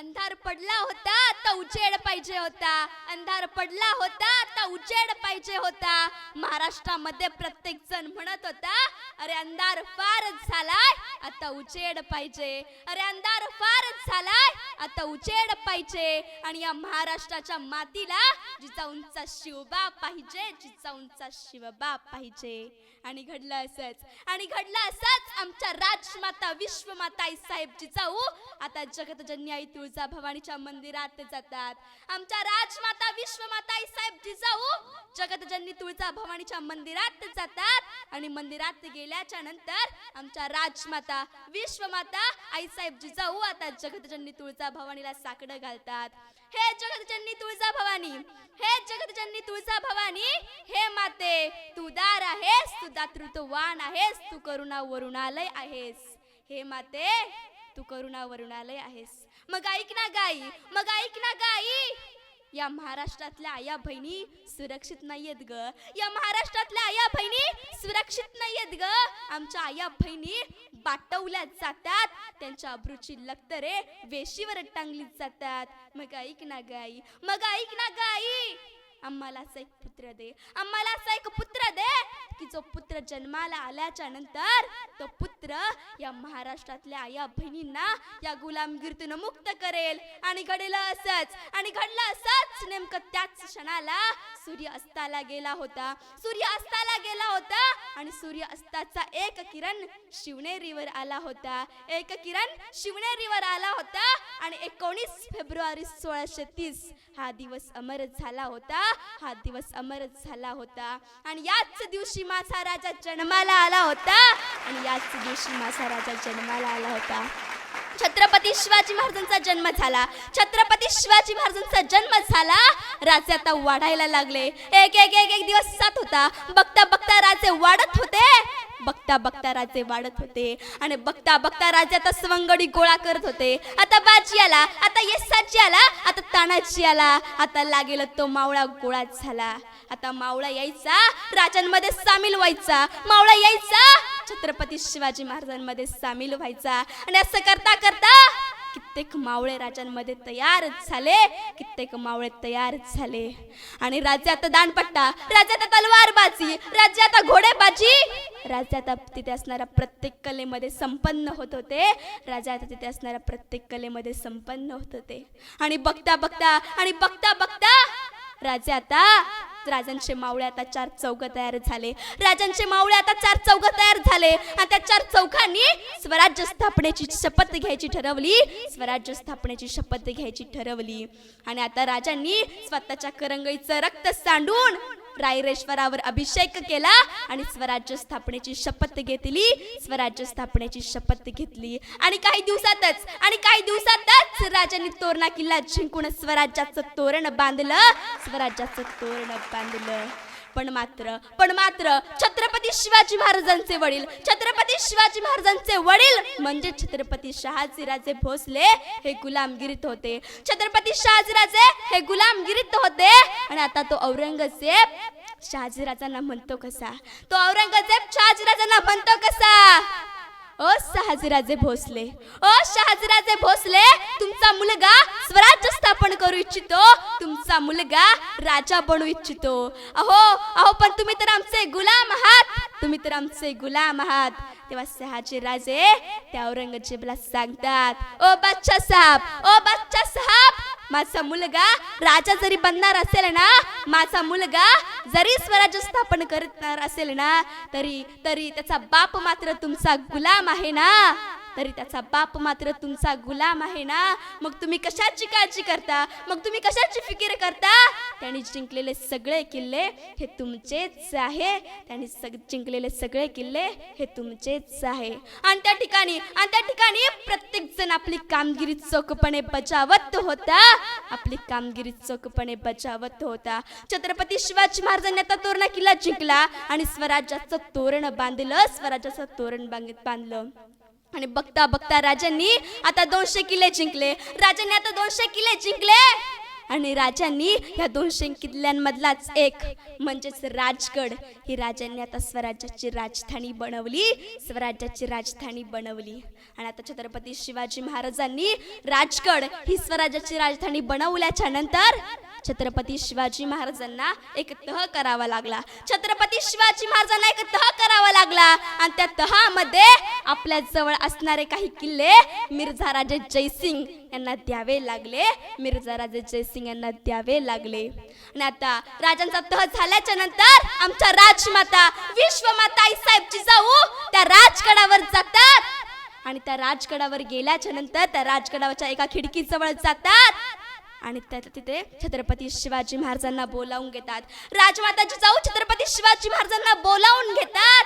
अंधार पडला होता तर उजेड पाहिजे होता. अंधार पडला होता तर उजेड पाहिजे होता. महाराष्ट्रामध्ये प्रत्येक जण म्हणत होता अरे अंधार फारच झालाय आता उजेड पाहिजे. अरे अंधार फारच झालाय आता उजेड पाहिजे. आणि या महाराष्ट्राच्या मातीला जिचा उंचा शिवबा पाहिजे जिचा उंचा शिवबा पाहिजे. आणि घडलं असंच. आणि घडलं असंच आमच्या राजमाता विश्वमाता आई साहेब जिजाऊ आता जगतजननी आई तुळजा भवानीच्या मंदिरात जातात. आमच्या राजमाता विश्वमाता आई साहेब जिजाऊ जगतजननी तुळजा भवानीच्या मंदिरात जातात. आणि मंदिरात गेल्याच्यानंतर आमच्या राजमाता विश्वमाता आई साहेब जिजाऊ आता जगतजननी तुळजा भवानीला साकडं घालतात. हे जगतजननी तुळजा भवानी. हे जगतजननी तुळजा भवानी. हे माते तू दार आहेस तू दातृत्ववान आहेस तू करुणा वरुणालय आहेस. हे माते तू करुणा वरुणालय आहेस. मग ऐक ना गाई मग ऐक ना गाई. या महाराष्ट्रातल्या आया बहिणी सुरक्षित नाहीयेत ग. या महाराष्ट्रातल्या आया बहिणी सुरक्षित नाहीयेत ग. आमच्या आया बहिणी बाटवल्या जातात त्यांच्या अब्रूची लक्तरे वेशीवर टांगली जातात. मग ऐक ना गाई मग ऐक ना गाई. आम्हाला असा एक पुत्र दे. आम्हाला असा एक पुत्र दे की जो पुत्र जन्माला आल्याच्यानंतर तो पुत्र या महाराष्ट्रातल्या आया बहिणींना या गुलामगिरीतून मुक्त करेल. आणि घडलं असंच आणि घडलं असंच नेमकं त्याच क्षणाला सूर्य अस्ताला गेला होता. सूर्य अस्ताला गेला होता आणि सूर्य अस्ताचा एक किरण शिवनेरीवर आला होता. एक किरण शिवनेरीवर आला होता आणि एकोणीस फेब्रुवारी सोळाशे तीस हा दिवस अमर झाला होता. हा दिवस अमर झाला होता. आणि याच दिवशी माझा राजा जन्माला आला होता. आणि याच दिवशी माझा राजा जन्माला आला होता. छत्रपती शिवाजी महाराजांचा जन्म झाला. छत्रपती शिवाजी महाराजांचा जन्म झाला. राजे आता वाढायला लागले. एक एक एक एक दिवस सात होता. बघता बघता राजे वाढत होते. बघता बघता राजे वाढत होते. आणि बघता बघता राजे आता सवंगडी गोळा करत होते. आता बाजी आला. आता येसाजी आला. आता तानाजी आला. आता लागेल तो मावळा गोळा झाला. आता मावळा यायचा राजांमध्ये सामील व्हायचा. मावळा यायचा छत्रपती शिवाजी महाराजांमध्ये सामील व्हायचा. आणि असं करता करता कित्येक मावळे राजांमध्ये तयार झाले कित्येक मावळे तयार झाले. आणि राज्यात आता दानपट्टा राज्यात आता तलवारबाजी राज्यात आता घोडेबाजी. राज्यात आता तिथे असणाऱ्या प्रत्येक कलेमध्ये संपन्न होत होते. राजा आता तिथे असणाऱ्या प्रत्येक कलेमध्ये संपन्न होत होते. आणि बघता बघता आणि बघता बघता राजे आता राजांचे मावळे आता चार चौघ तयार झाले. राजांचे मावळे आता चार चौघ तयार झाले. आणि त्या चार चौघांनी स्वराज्य स्थापनेची शपथ घ्यायची ठरवली. स्वराज्य स्थापनेची शपथ घ्यायची ठरवली. आणि आता राजांनी स्वतःच्या करंगईचं रक्त सांडून रायरेश्वरावर अभिषेक केला आणि स्वराज्य स्थापनेची शपथ घेतली. स्वराज्य स्थापनेची शपथ घेतली. आणि काही दिवसातच आणि काही दिवसातच राजांनी तोरणा किल्ला जिंकून स्वराज्याचं तोरण बांधलं. स्वराज्याचं तोरण बांधलं. पण मात्र पण मात्र छत्रपती शिवाजी महाराजांचे वडील छत्रपती शिवाजी महाराजांचे वडील म्हणजे छत्रपती शहाजीराजे भोसले हे गुलामगिरीत होते. छत्रपती शहाजीराजे हे गुलामगिरीत होते. आणि आता तो औरंगजेब शहाजीराजांना म्हणतो कसा? तो औरंगजेब शहाजीराजांना म्हणतो कसा? ओ शहाजीराजे भोसले ओ शहाजीराजे भोसले तुमचा मुलगा स्वराज्य स्थापन करू इच्छितो तुमचा मुलगा राजा बनू इच्छितो. अहो अहो पण तुम्ही तर आमचे गुलाम आहात. तुम्ही तर आमचे गुलाम आहात. तेव्हा शहाजीराजे त्या औरंगजेबला सांगतात ओ बादशाह साहेब ओ बादशाह साहेब माझा मुलगा राजा जरी बनणार असेल ना माझा मुलगा जरी स्वराज्य स्थापन करणार असेल ना तरी तरी त्याचा बाप मात्र तुमचा गुलाम आहे ना? तरी त्याचा बाप मात्र तुमचा गुलाम आहे ना? मग तुम्ही कशाची काळजी करता? मग तुम्ही कशाची फिकीर करता? त्यांनी जिंकलेले सगळे किल्ले हे तुमचेच आहे. त्यांनी सग जिंकलेले सगळे किल्ले हे तुमचेच आहे. आणि त्या ठिकाणी आणि त्या ठिकाणी प्रत्येक जण आपली कामगिरी चोखपणे बजावत होता. आपली कामगिरी चोखपणे बजावत होता. छत्रपती शिवाजी महाराजांनी आता तोरणा किल्ला जिंकला आणि स्वराज्याचं तोरण बांधलं स्वराज्याचं तोरण बांध बांधलं. आणि बघता बघता राजांनी आता दोनशे किल्ले जिंकले. राजांनी आता दोनशे किल्ले जिंकले. आणि राजांनी ह्या दोनशे किल्ल्यांमधलाच एक म्हणजेच राजगड. ही राजांनी आता स्वराज्याची राजधानी बनवली. स्वराज्याची राजधानी बनवली. आणि आता छत्रपती शिवाजी महाराजांनी राजगड ही स्वराज्याची राजधानी बनवल्याच्या नंतर छत्रपती शिवाजी महाराजांना एक तह करावा लागला. छत्रपती शिवाजी महाराजांना एक तह करावा लागला. आणि त्या तहामध्ये आपल्या जवळ असणारे काही किल्ले मिर्झा राजे जयसिंग यांना द्यावे लागले. मिर्झा राजे जयसिंग यांना द्यावे लागले. आणि आता राजांचा तह झाल्याच्यानंतर आमच्या राजमाता विश्वमाता आईसाहेब जिजाऊ त्या राजगडावर जातात. आणि त्या राजगडावर गेल्याच्यानंतर त्या राजगडावरच्या एका खिडकीजवळ जातात. आणि त्या तिथे छत्रपती शिवाजी महाराजांना बोलावून घेतात. राजमाता जिजाऊ छत्रपती शिवाजी महाराजांना बोलावून घेतात.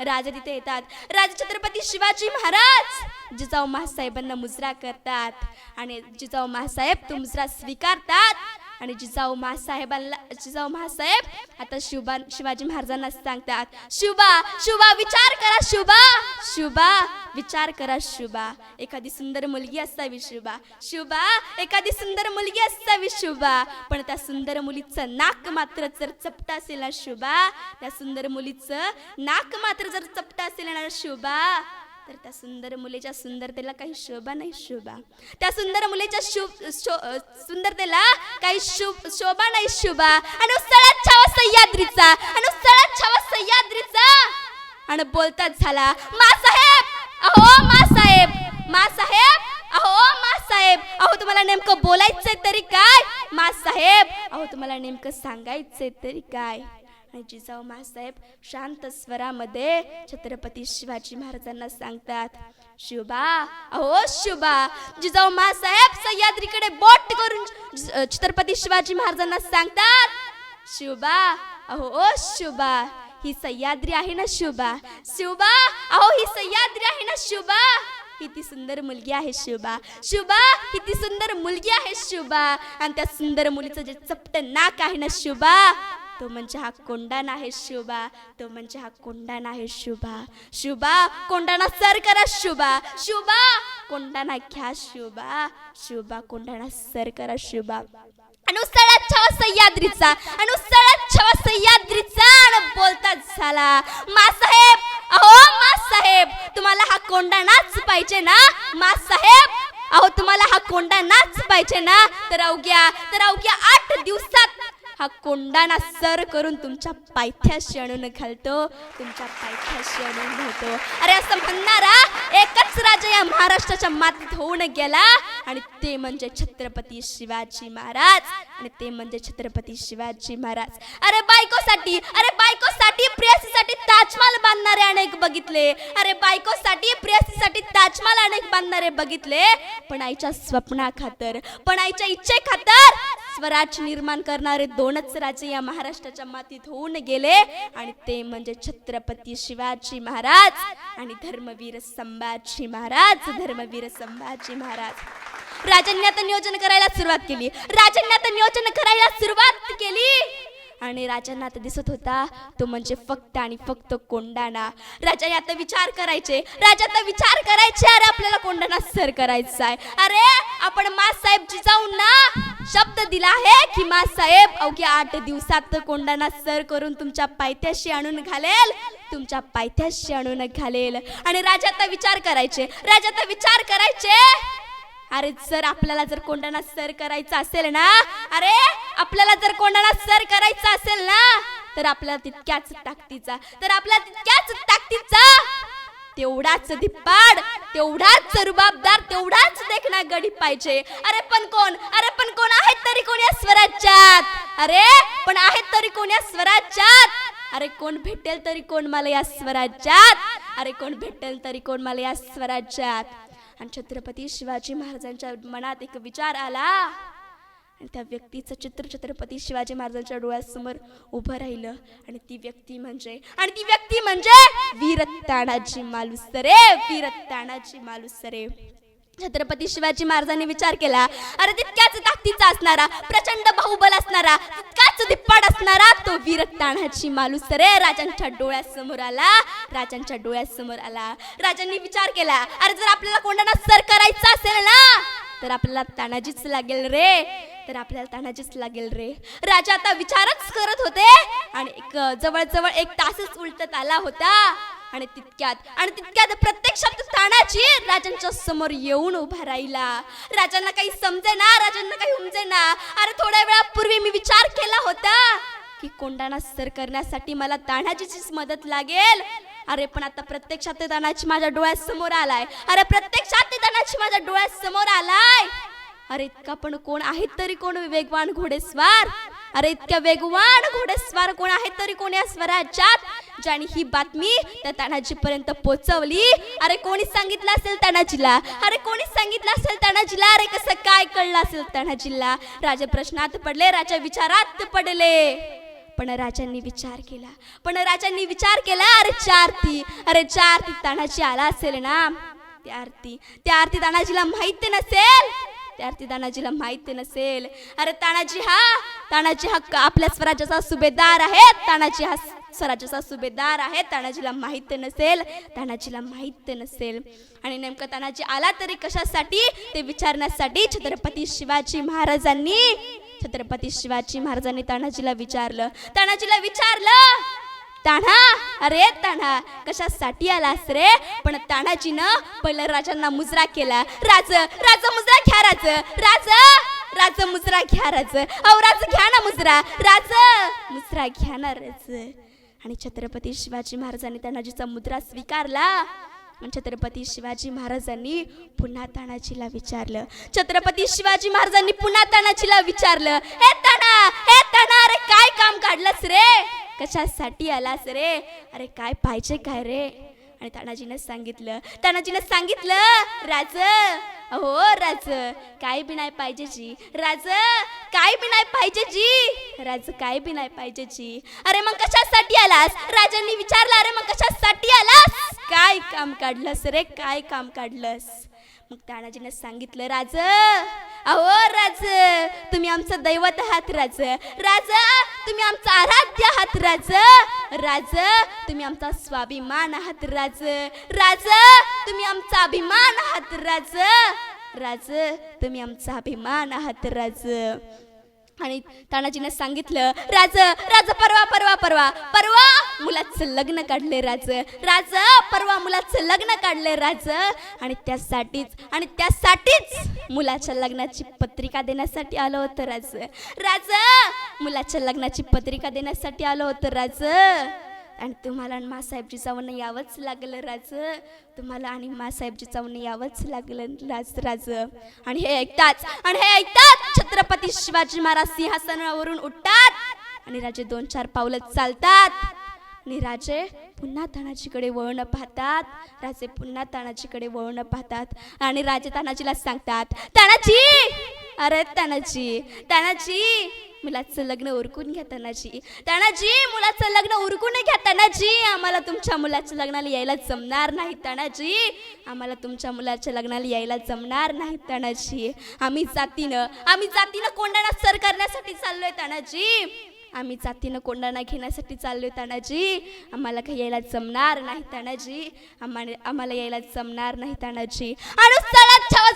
राजे तिथे येतात. राजे छत्रपती शिवाजी महाराज जिजाऊ महासाहेबांना मुजरा करतात. आणि जिजाऊ महासाहेब तो मुजरा स्वीकारतात. आणि जिजाऊ महासाहेबांना जिजाऊ महासाहेब आता शिवबा शिवाजी महाराजांना सांगतात शुभा शुभा विचार करा शुभा शुभा विचार करा शुभा. एखादी सुंदर मुलगी असावी शुभा. शुभा एखादी सुंदर मुलगी असावी शुभा. पण त्या सुंदर मुलीचं नाक मात्र जर चपटा असेल ना शुभा त्या सुंदर मुलीचं नाक मात्र जर चपटा असेल ना शुभा तर त्या सुंदर मुलीच्या सुंदरतेला काही शोभा नाही शोभा. त्या सुंदर मुलीच्या शुभ शो- सुंदरतेला काही शुभ शोभा नाही शोभा. आणि सळात छावा सह्याद्रीचा आणि सळात छावा सह्याद्रीचा. आणि बोलताच झाला मा साहेब अहो मा साहेब मा साहेब अहो मा साहेब अहो तुम्हाला नेमकं बोलायचंय तरी काय? मा साहेब अहो तुम्हाला नेमकं सांगायचंय तरी काय? आणि जिजाऊ महासाहेब शांत स्वरामध्ये छत्रपती शिवाजी महाराजांना सांगतात शिवबा अहो शिवबा जिजाऊ महासाहेब सह्याद्रीकडे बोट करून छत्रपती शिवाजी महाराजांना सांगतात शिवबा अहो ओ शिवबा ही सह्याद्री आहे ना शिवबा शिवबा अहो ही सह्याद्री आहे ना शिवबा किती सुंदर मुलगी आहे शिवबा शिवबा किती सुंदर मुलगी आहे शिवबा आणि त्या सुंदर मुलीचं जे चपट नाक आहे ना शिवबा तो म्हणजे हा कोंडा आहे शुभा तो म्हणजे हा कोंडा आहे शुभा. शुभा कोंडाणा सर करा शुभा. शुभा कोंडाणा घ्या शुभा. शुभा कोंडाणा सर करा शुभा. अनुसळात छवा सह्याद्रीचा आणि छवा सह्याद्रीचा आणि बोलतात झाला. मासाहेब अहो मासाहेब तुम्हाला हा कोंडा नाच पाहिजे ना? मासाहेब अहो तुम्हाला हा कोंडा नाच पाहिजे ना? तर अवघ्या तर अवघ्या आठ दिवसात हा कोंडाणा सर करून तुमच्या पायथ्याशी आणून घालतो. तुमच्या पायथ्याशी आणून घालतो. अरे असं म्हणणारा एकच राजा या महाराष्ट्राच्या मातीत होऊन गेला. आणि ते म्हणजे छत्रपती शिवाजी महाराज. आणि ते म्हणजे छत्रपती शिवाजी महाराज. अरे बायकोसाठी अरे बायकोसाठी प्रेयसीसाठी ताजमहाल बांधणारे अनेक बघितले. अरे बायकोसाठी प्रेयसीसाठी ताजमहाल अनेक बांधणारे बघितले. पण आईच्या स्वप्ना खातर पण आईच्या इच्छे खातर स्वराज निर्माण करणारे दोनच राजे या महाराष्ट्राच्या मातीत होऊन गेले. आणि ते म्हणजे छत्रपती शिवाजी महाराज आणि धर्मवीर संभाजी महाराज धर्मवीर संभाजी महाराज. राजांनी आता नियोजन करायला सुरुवात केली. राजांनी आता नियोजन करायला सुरुवात केली. आणि राजांना आता दिसत होता तो म्हणजे फक्त आणि फक्त कोंडाणा राजाने आता विचार करायचे. राजा आता विचार करायचे अरे आपल्याला कोंडाणा सर करायचा आहे. अरे आपण मासाहेबजी जाऊ ना शब्द दिला आहे की मासाहेब अवघ्या आठ दिवसात कोंडाना सर करून तुमच्या पायथ्याशी आणून घालेल. तुमच्या पायथ्याशी आणून घालेल. आणि राजाचा विचार करायचे. राजाचा विचार करायचे. अरे जर आपल्याला जर कोंडाना सर करायचा असेल ना अरे आपल्याला जर कोंडाना सर करायचा असेल ना तर आपल्याला तितक्याच ताकदीचा तर आपल्याला तितक्याच ताकदीचा तेवढाच धिप्पाड तेवढाच रुबाबदार तेवढाच देखणा गडी पाहिजे. अरे पण कोण? अरे पण कोण आहेत तरी कोण या स्वराज्यात? अरे पण आहेत तरी कोण या स्वराज्यात? अरे कोण भेटेल तरी कोण मला या स्वराज्यात? अरे कोण भेटेल तरी कोण मला या स्वराज्यात? आणि छत्रपती शिवाजी महाराजांच्या मनात एक विचार आला. आणि त्या व्यक्तीचं चित्र छत्रपती शिवाजी महाराजांच्या डोळ्यासमोर उभं राहिलं. आणि ती व्यक्ती म्हणजे आणि ती व्यक्ती म्हणजे वीर तानाजी मालुसरे वीर तानाजी मालुसरे. छत्रपती शिवाजी महाराजांनी विचार केला अरे तितक्याच ताकदीचा असणारा प्रचंड बाहुबल असणारा तितकाच धिप्पाड असणारा तो वीर तानाजी मालुसरे राजांच्या डोळ्यासमोर आला राजांच्या डोळ्यासमोर आला. राजांनी विचार केला अरे जर आपल्याला कोणाला सर करायचा असेल ना तर आपल्याला तानाजीच लागेल रे. तर आपल्याला तानाजीच लागेल रे. राजा आता विचारच करत होते आणि एक जवळजवळ एक तासच उलटत आला होता. आणि तितक्यात आणि तितक्यात प्रत्यक्षात तानाजी राजांच्या समोर येऊन उभा राहिला. राजांना काही समजे ना राजांना काही उमजे ना अरे थोड्या वेळापूर्वी मी विचार केला होता की कोंडाणा सर करण्यासाठी मला तानाजीचीच मदत लागेल. अरे पण आता प्रत्यक्षात तानाजी माझ्या डोळ्यासमोर आलाय. अरे प्रत्यक्षात तानाजी माझ्या डोळ्यासमोर आलाय. अरे इतका पण कोण आहेत तरी कोण वेगवान घोडेस्वार? अरे इतक्या वेगवान घोडेस्वार कोण आहेत तरी कोण या स्वराज्यात? ज्याने ही बातमी त्या तानाजी पर्यंत पोहोचवली अरे कोणी सांगितलं असेल तानाजीला? अरे कोणी सांगितलं असेल तानाजीला? अरे कसं काय कळलं असेल तानाजीला? राजा प्रश्नात पडले राजा विचारात पडले. पण राजांनी विचार केला. पण राजांनी विचार केला अरे चार ती अरे चार ती तानाजी आला असेल ना? त्या आरती त्या आरती तानाजीला माहीत नसेल? त्या तानाजीला माहीत नसेल. अरे तानाजी हा तानाजी हा आपल्या स्वराज्याचा सुभेदार आहे? तानाजी हा स्वराज्याचा सुभेदार आहे. तानाजीला माहीत नसेल तानाजीला माहीत नसेल. आणि नेमकं तानाजी आला तरी कशासाठी? ते विचारण्यासाठी छत्रपती शिवाजी महाराजांनी छत्रपती शिवाजी महाराजांनी तानाजीला विचारलं. तानाजीला विचारलं तान्हा? अरे तान्हा कशासाठी आलास रे? पण तानाजीनं पहिलं राजांना मुजरा केला. राज राज मुजरा घ्या राज राज राज मुजरा घ्या राज. अहो राज घ्या ना मुजरा राज मुजरा घ्या ना राज. आणि छत्रपती शिवाजी महाराजांनी तानाजीचा मुद्रा स्वीकारला. छत्रपती शिवाजी महाराजांनी पुन्हा तानाजीला विचारलं. छत्रपती शिवाजी महाराजांनी पुन्हा तानाजीला विचारलं हे ताना हे ताना अरे काय काम काढलंस रे? कशासाठी आलास रे? अरे काय पाहिजे काय रे? आणि तानाजीनं सांगितलं. तानाजीनं सांगितलं राज हो राज काय बी नाही पाहिजे जी. राज काय बी नाही पाहिजे जी. राज काय बी नाही पाहिजे जी. अरे मग कशासाठी आलास? राजांनी विचारलं अरे मग कशासाठी आलास? काय काम काढलंस रे? काय काम काढलंस? मग तानाजीनं सांगितलं राज अहो राज तुम्ही आमचं दैवत आहात राज. राज तुम्ही आमचं आराध्य आहात राज. राज तुम्ही आमचा स्वाभिमान आहात राज. राज तुम्ही आमचा अभिमान आहात राज. राज तुम्ही आमचा अभिमान आहात राज. आणि तानाजीनं सांगितलं राज राज परवा परवा परवा परवा मुलाचं लग्न काढले राज. राज परवा मुलाचं लग्न काढले राज. आणि त्यासाठीच आणि त्यासाठीच मुलाच्या लग्नाची पत्रिका देण्यासाठी आलं होतं राज. राज मुलाच्या लग्नाची पत्रिका देण्यासाठी आलं होतं राज. आणि तुम्हाला आणि मासाहेबजी यावंच लागलं राज. तुम्हाला आणि मासाहेबजी चावणं यावंच लागलं राज राज. आणि हे ऐकताच आणि हे ऐकतात छत्रपती शिवाजी महाराज सिंहासनावरून उठतात. आणि राजे दोन चार पावलं चालतात. आणि राजे पुन्हा तानाजीकडे वळणं पाहतात. राजे पुन्हा तानाजीकडे वळणं पाहतात. आणि राजे तानाजीला सांगतात तानाजी अरे तानाजी तानाजी मुलाचं लग्न उरकून घ्या तानाजी. तानाजी मुलाचं लग्न उरकून घ्या तानाजी. आम्हाला तुमच्या मुलाच्या लग्नाला यायला जमणार नाही तानाजी. आम्हाला तुमच्या मुलाच्या लग्नाला यायला जमणार नाही तानाजी. आम्ही जातीनं आम्ही जातीनं कोंडाणा सर करण्यासाठी चाललोय तानाजी. आम्ही जातीनं कोंडाणा घेण्यासाठी चाललोय तानाजी. आम्हाला काही यायला जमणार नाही तानाजी. आम्हाला आम्हाला यायला जमणार नाही तानाजी. आणि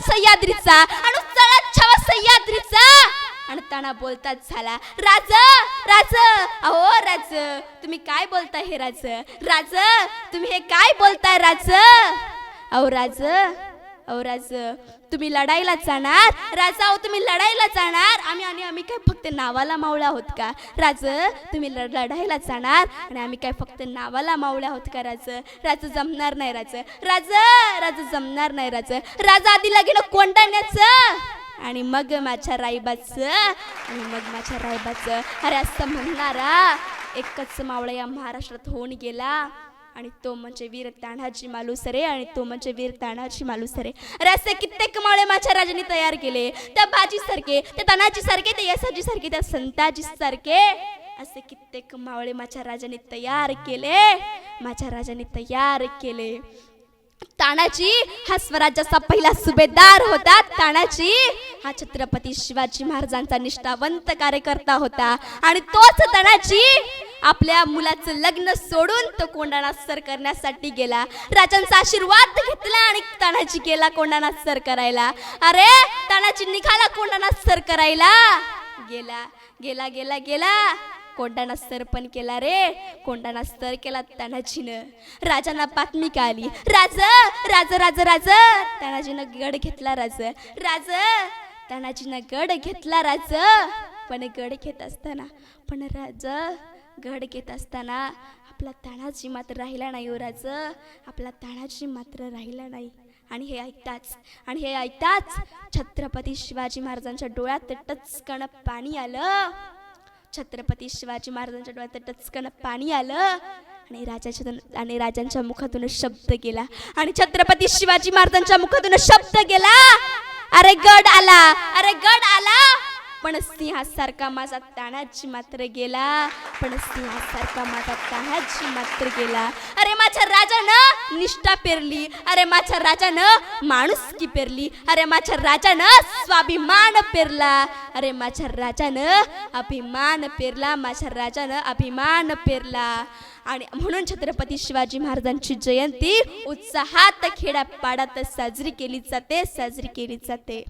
सह्याद्रीचा आणि आणि बोलताच झाला. राज राज. अहो राज तुम्ही काय बोलताय हे राज? राज तुम्ही हे काय बोलताय राज? अहो राज अहो राज तुम्ही लढाईला जाणार? राजा अहो तुम्ही लढाईला जाणार? आम्ही आणि आम्ही काय फक्त नावाला मावळ्या आहोत का? राज तुम्ही लढ लढाईला जाणार? आणि आम्ही काय फक्त नावाला मावळ्या आहोत का राज? राज जमणार नाही राज. राज राज जमणार नाही राज. राजा आधी लगेन कोंडाण्याचं. आणि मग माझ्या राईबाचं आणि मग माझ्या राईबाचं अरे असं म्हणणारा एकच मावळा या महाराष्ट्रात होऊन गेला. आणि तो म्हणजे वीर तानाजी मालुसरे आणि तो म्हणजे वीर तानाजी मालुसरे. अरे असे कित्येक मावळे माझ्या राजाने तयार केले. त्या बाजी सारखे त्या तानाजी सारखे त्या यसाजी सारखे त्या संताजी सारखे असे कित्येक मावळे माझ्या राजाने तयार केले. माझ्या राजाने तयार केले. तानाजी हा स्वराज्याचा पहिला सुभेदार होता. तानाजी हा छत्रपती शिवाजी महाराजांचा निष्ठावंत कार्यकर्ता होता. आणि तोच तानाजी आपल्या मुलाचं लग्न सोडून तो कोंडाणा सर करण्यासाठी गेला. राजांचा आशीर्वाद घेतला आणि तानाजी गेला कोंडाणा सर करायला. अरे तानाजी निघाला कोंडाणा सर करायला. गेला गेला गेला गेला. कोंडाना सर पण केला रे. कोंडाना सर केला तानाजीनं. राजांना बातमी का आली राज राज राज राज. तानाजीनं गड घेतला राज. राज तानाजीनं गड घेतला राज. पण गड घेत असताना पण राज गड घेत असताना आपला तानाजी मात्र राहिला नाही हो राज. आपला तानाजी मात्र राहिला नाही. आणि हे ऐकताच आणि हे ऐकताच छत्रपती शिवाजी महाराजांच्या डोळ्यात टचकण पाणी आलं. छत्रपती शिवाजी महाराजांच्या डोळ्यात टचकन पाणी आलं आणि राजाच्या आणि राजांच्या मुखातून शब्द गेला. आणि छत्रपती शिवाजी महाराजांच्या मुखातून शब्द गेला. अरे गड आला अरे गड आला. पण सिंहासारखा माझा तानाजी मात्र गेला. पण सिंहासारखा माझा तानाजी मात्र गेला. अरे माझ्या राजानं निष्ठा पेरली. अरे माझ्या राजानं माणुसकी पेरली. अरे माझ्या राजानं स्वाभिमान पेरला. अरे माझ्या राजानं अभिमान पेरला. माझ्या राजानं अभिमान पेरला. आणि म्हणून छत्रपती शिवाजी महाराजांची जयंती उत्साहात खेड्यापाड्यात साजरी केली जाते साजरी केली जाते.